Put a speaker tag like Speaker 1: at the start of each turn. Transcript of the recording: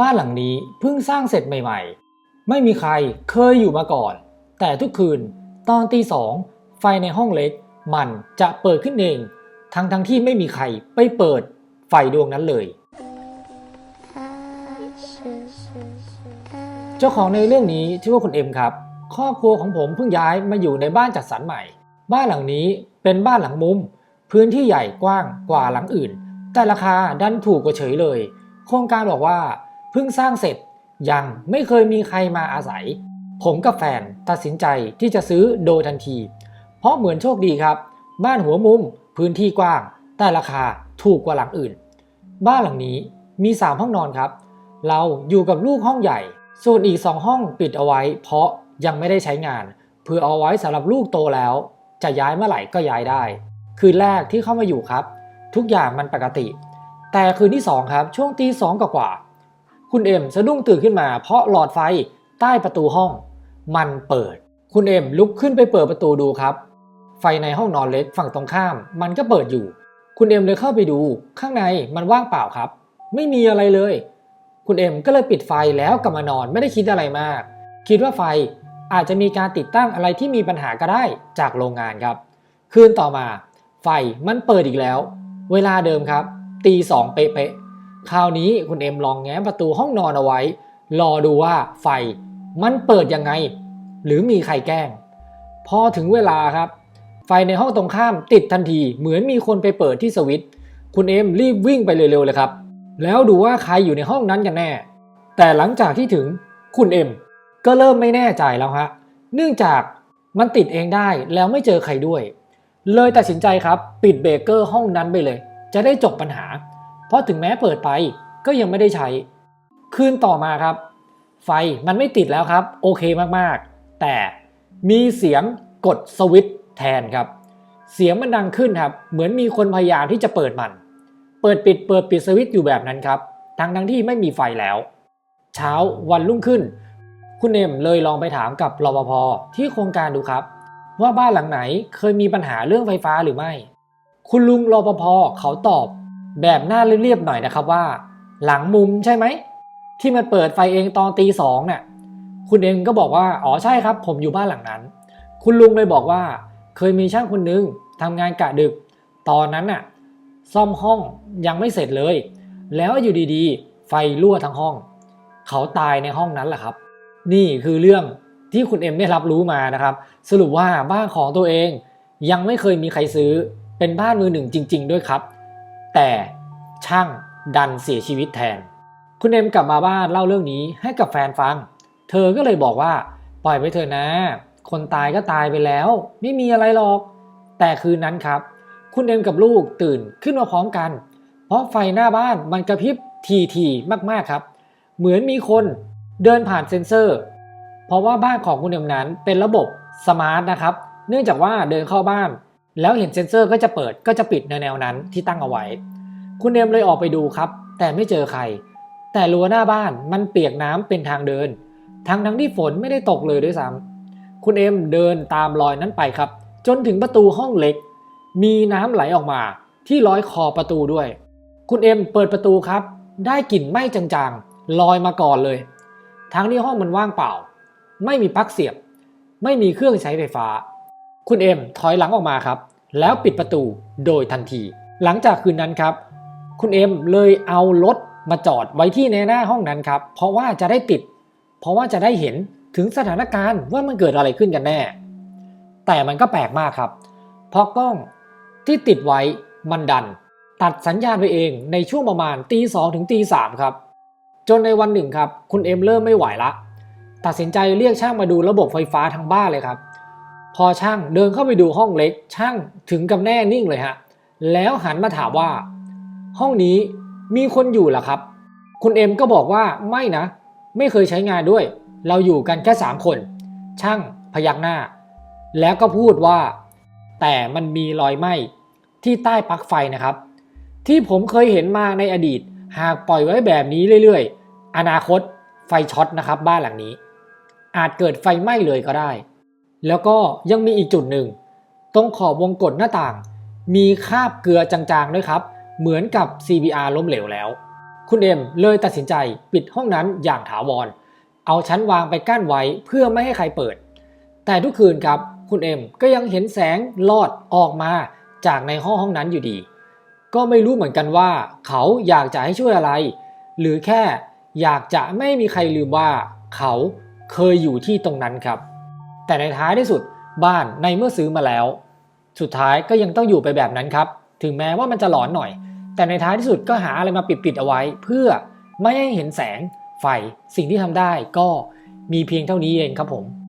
Speaker 1: บ้านหลังนี้เพิ่งสร้างเสร็จใหม่ ๆ ไม่มีใครเคยอยู่มาก่อน แต่ทุกคืนตอนตีสองไฟในห้องเล็ก มันจะเปิดขึ้นเอง ทั้งทั้งๆที่ไม่มีใครไปเปิดไฟดวงนั้นเลย เจ้าของในเรื่องนี้ชื่อว่าคุณเอ็มครับ ครอบครัวของผมเพิ่งย้ายมาอยู่ในบ้านจัดสรรใหม่ บ้านหลังนี้เป็นบ้านหลังมุม พื้นที่ใหญ่กว้างกว่าหลังอื่น แต่ราคาดันถูกกว่าเฉยเลย โครงการบอกว่า เพิ่งสร้างเสร็จยังไม่เคยมีใครมาอาศัย ผมกับแฟนตัดสินใจที่จะซื้อโดยทันที เพราะเหมือนโชคดีครับ บ้านหัวมุมพื้นที่กว้าง แต่ราคาถูกกว่าหลังอื่น บ้านหลังนี้มี 3 ห้องนอนครับ เราอยู่กับลูกห้องใหญ่ ส่วนอีก 2 ห้องปิดเอาไว้ เพราะยังไม่ได้ใช้งานเพื่อเอาไว้สำหรับลูกโตแล้ว จะย้ายเมื่อไหร่ก็ย้ายได้ คืนแรกที่เข้ามาอยู่ครับ ทุกอย่างมันปกติ แต่คืนที่ 2 ครับ ช่วงตีสองกว่า คุณเอ็มสะดุ้งตื่นขึ้นมา เพราะหลอดไฟใต้ประตูห้อง มันเปิด คุณเอ็มลุกขึ้นไปเปิดประตูดูครับ ไฟในห้องนอนเล็กฝั่งตรงข้าม มันก็เปิดอยู่ คุณเอ็มเลยเข้าไปดู ข้างในมันว่างเปล่าครับ ไม่มีอะไรเลย คุณเอ็มก็เลยปิดไฟแล้วกลับมานอนไม่ได้คิดอะไรมาก คิดว่าไฟอาจจะมีการติดตั้งอะไรที่มีปัญหาก็ได้จากโรงงานครับ คืนต่อมา ไฟมันเปิดอีกแล้ว เวลาเดิมครับ ตีสองเป๊ะ คราวนี้คุณเอ็มลองแง้มประตูห้องนอนเอาไว้ รอดูว่าไฟมันเปิดยังไง หรือมีใครแกล้ง พอถึงเวลาครับ ไฟในห้องตรงข้ามติดทันที เหมือนมีคนไปเปิดที่สวิตคุณเอ็มรีบวิ่งไปเร็วๆเลยครับ แล้วดูว่าใครอยู่ในห้องนั้นกันแน่ แต่หลังจากที่ถึงคุณเอ็มก็เริ่มไม่แน่ใจแล้วฮะ เนื่องจากมันติดเองได้แล้วไม่เจอใครด้วย เลยตัดสินใจครับ ปิดเบรกเกอร์ห้องนั้นไปเลย จะได้จบปัญหา เพราะถึงแม้เปิดไปก็ยังไม่ได้ใช้ คืนต่อมาครับ ไฟมันไม่ติดแล้วครับ โอเคมากๆ แต่มีเสียงกดสวิตช์แทนครับ เสียงมันดังขึ้นครับ เหมือนมีคนพยายามที่จะเปิดมัน เปิดปิดเปิดปิดสวิตช์อยู่แบบนั้นครับ ทั้งทั้งที่ไม่มีไฟแล้ว เช้าวันรุ่งขึ้น คุณเอมเลยลองไปถามกับรปภที่โครงการดูครับ ว่าบ้านหลังไหนเคยมีปัญหาเรื่องไฟฟ้าหรือไม่ คุณลุงรปภเขาตอบ แบบหน้าเรียบๆหน่อยนะครับว่า หลังมุมใช่ไหม ที่มันเปิดไฟเองตอนตีสองน่ะคุณเอ็มก็บอกว่าอ๋อใช่ครับ ผมอยู่บ้านหลังนั้น คุณลุงเลยบอกว่า เคยมีช่างคนนึงทำงานกะดึก ตอนนั้นน่ะ ซ่อมห้องยังไม่เสร็จเลย แล้วอยู่ดีๆ ไฟรั่วทั้งห้อง เขาตายในห้องนั้นแหละครับ นี่คือเรื่องที่คุณเอ็มได้รับรู้มานะครับ สรุปว่าบ้านของตัวเองยังไม่เคยมีใครซื้อเป็นบ้านมือหนึ่งจริง ๆ ด้วยครับ แต่ช่างดันเสียชีวิตแทน คุณเอ็มกลับมาบ้านเล่าเรื่องนี้ให้กับแฟนฟัง เธอก็เลยบอกว่าปล่อยไปเถอะนะ คนตายก็ตายไปแล้ว ไม่มีอะไรหรอก แต่คืนนั้นครับ คุณเอ็มกับลูกตื่นขึ้นมาพร้อมกัน เพราะไฟหน้าบ้านมันกระพริบทีทีๆมากๆครับ เหมือนมีคนเดินผ่านเซ็นเซอร์ เพราะว่าบ้านของคุณเอ็มนั้นเป็นระบบสมาร์ทนะครับ เนื่องจากว่าเดินเข้าบ้าน แล้วเห็นเซ็นเซอร์ก็จะเปิดก็จะปิดในแนวนั้นที่ตั้งเอาไว้ คุณเอ็มเลยออกไปดูครับ แต่ไม่เจอใคร แต่รั้วหน้าบ้านมันเปียกน้ำเป็นทางเดิน ทั้งทั้งที่ฝนไม่ได้ตกเลยด้วยซ้ำคุณเอ็มเดินตามรอยนั้นไปครับ จนถึงประตูห้องเล็ก มีน้ำไหลออกมา ที่ร้อยคอประตูด้วย คุณเอ็มเปิดประตูครับ ได้กลิ่นไหม้จางๆลอยมาก่อนเลย ทั้งที่ห้องมันว่างเปล่า ไม่มีปลั๊กเสียบ ไม่มีเครื่องใช้ไฟฟ้า คุณเอ็มถอยหลังออกมาครับ แล้วปิดประตูโดยทันที หลังจากคืนนั้นครับ คุณเอ็มเลยเอารถมาจอดไว้ที่ในหน้าห้องนั้นครับ เพราะว่าจะได้ติด เพราะว่าจะได้เห็นถึงสถานการณ์ว่ามันเกิดอะไรขึ้นกันแน่ แต่มันก็แปลกมากครับ เพราะกล้องที่ติดไว้มันดัน ตัดสัญญาณไปเองในช่วงประมาณตีสองถึงตีสามครับ จนในวันหนึ่งครับ คุณเอ็มเริ่มไม่ไหวละ ตัดสินใจเรียกช่างมาดูระบบไฟฟ้าทั้งบ้านเลยครับ พอช่างเดินเข้าไปดูห้องเล็ก ช่างถึงกับแน่นิ่งเลยฮะ แล้วหันมาถามว่า ห้องนี้มีคนอยู่หรอครับ คุณเอ็มก็บอกว่าไม่นะ ไม่เคยใช้งานด้วย เราอยู่กันแค่สามคน ช่างพยักหน้า แล้วก็พูดว่า แต่มันมีรอยไหม้ที่ใต้ปลั๊กไฟนะครับ ที่ผมเคยเห็นมาในอดีต หากปล่อยไว้แบบนี้เรื่อยๆ อนาคตไฟช็อตนะครับ บ้านหลังนี้ อาจเกิดไฟไหม้เลยก็ได้ แล้วก็ยังมีอีกจุดหนึ่ง ตรงขอบวงกดหน้าต่าง มีคราบเกลือจางๆด้วยครับ เหมือนกับ CBR ล้มเหลวแล้ว คุณเอ็มเลยตัดสินใจปิดห้องนั้นอย่างถาวร เอาชั้นวางไปกั้นไว้เพื่อไม่ให้ใครเปิด แต่ทุกคืนครับคุณเอ็มก็ยังเห็นแสงลอดออกมาจากในห้องห้องนั้นอยู่ดี ก็ไม่รู้เหมือนกันว่า เขาอยากจะให้ช่วยอะไร หรือแค่อยากจะไม่มีใครลืมว่า เขาเคยอยู่ที่ตรงนั้นครับ แต่ในท้ายที่สุดบ้านในเมื่อซื้อมาแล้ว สุดท้ายก็ยังต้องอยู่ไปแบบนั้นครับ ถึงแม้ว่ามันจะหลอนหน่อย แต่ในท้ายที่สุดก็หาอะไรมาปิดๆเอาไว้ เพื่อไม่ให้เห็นแสงไฟสิ่งที่ทำได้ก็มีเพียงเท่านี้เองครับผม